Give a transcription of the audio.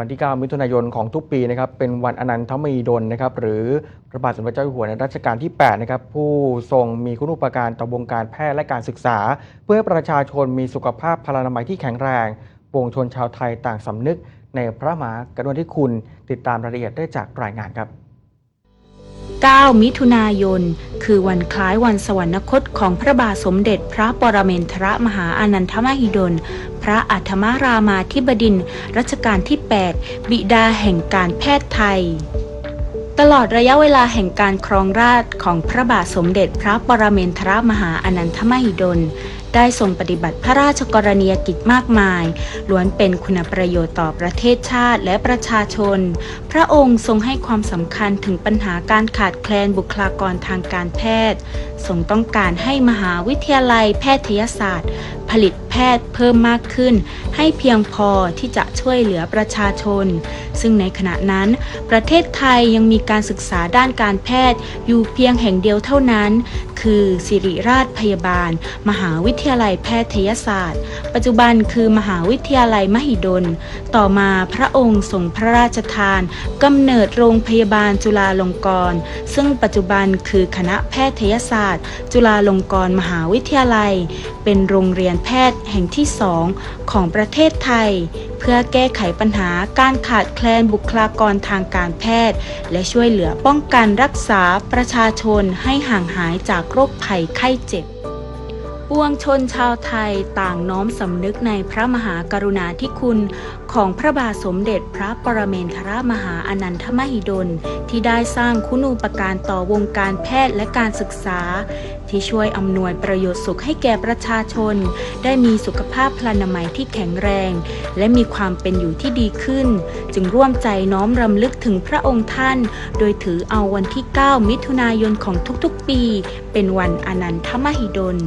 วันที่ 9 มิถุนายนของทุกปีนะครับเป็นวันอนันทมหิดลนะครับหรือพระบาทสมเด็จเจ้าอยู่หัวในรัชกาลที่8นะครับผู้ทรงมีคุณูปการต่อวงการแพทย์และการศึกษา เพื่อให้ประชาชนมีสุขภาพพลานามัยที่แข็งแรงปวงชนชาวไทยต่างสำนึก ในพระมหากรุณาธิคุณติดตามรายละเอียดได้จากรายงานครับ 9 มิถุนายน คือวันคล้ายวันสวรรคตของพระบาทสมเด็จพระปรเมนทรมหาอานันทมหิดล ระอัฏฐมารามาธิบดินรัชกาลที่ 8 บิดาแห่งการแพทย์ไทย ตลอดระยะเวลาแห่งการครองราชของพระบาทสมเด็จพระปรเมนทรมหาอานันทมหิดลได้ทรงปฏิบัติพระราชกรณียกิจมากมาย ล้วนเป็นคุณประโยชน์ต่อประเทศชาติและประชาชน พระองค์ทรงให้ความสำคัญถึงปัญหาการขาดแคลนบุคลากรทางการแพทย์ ทรงต้องการให้มหาวิทยาลัยแพทยศาสตร์ ผลิตแพทย์เพิ่มมากขึ้น ให้เพียงพอที่จะช่วยเหลือประชาชน ซึ่งในขณะนั้น ประเทศไทยยังมีการศึกษาด้านการแพทย์อยู่เพียงแห่งเดียวเท่านั้น คือสิริราชพยาบาล มหาวิทยาลัยแพทยศาสตร์ ปัจจุบันคือมหาวิทยาลัยมหิดล ต่อมาพระองค์ทรงพระราชทานกำเนิดโรงพยาบาลจุฬาลงกรณ์ซึ่งปัจจุบันคือคณะแพทยศาสตร์ จุฬาลงกรณ์มหาวิทยาลัย เป็นโรงเรียนแพทย์แห่งที่สองของประเทศไทยเพื่อแก้ไขปัญหาการขาดแคลนบุคลากรทางการแพทย์ และช่วยเหลือป้องกันรักษาประชาชนให้ห่างหายจากโรคภัยไข้เจ็บปวงชนชาวไทยต่างน้อมสำนึกในพระมหากรุณาธิคุณของพระบาทสมเด็จพระปรเมนทรมหาอนันทมหิดล ที่ได้สร้างคุณูปการต่อวงการแพทย์และการศึกษา ที่ช่วยอำนวยประโยชน์สุขให้แก่ประชาชน ได้มีสุขภาพพลานามัยที่แข็งแรง และมีความเป็นอยู่ที่ดีขึ้น จึงร่วมใจน้อมรำลึกถึงพระองค์ท่าน โดยถือเอาวันที่ 9 มิถุนายนของทุกๆปี เป็นวันอนันทมหิดล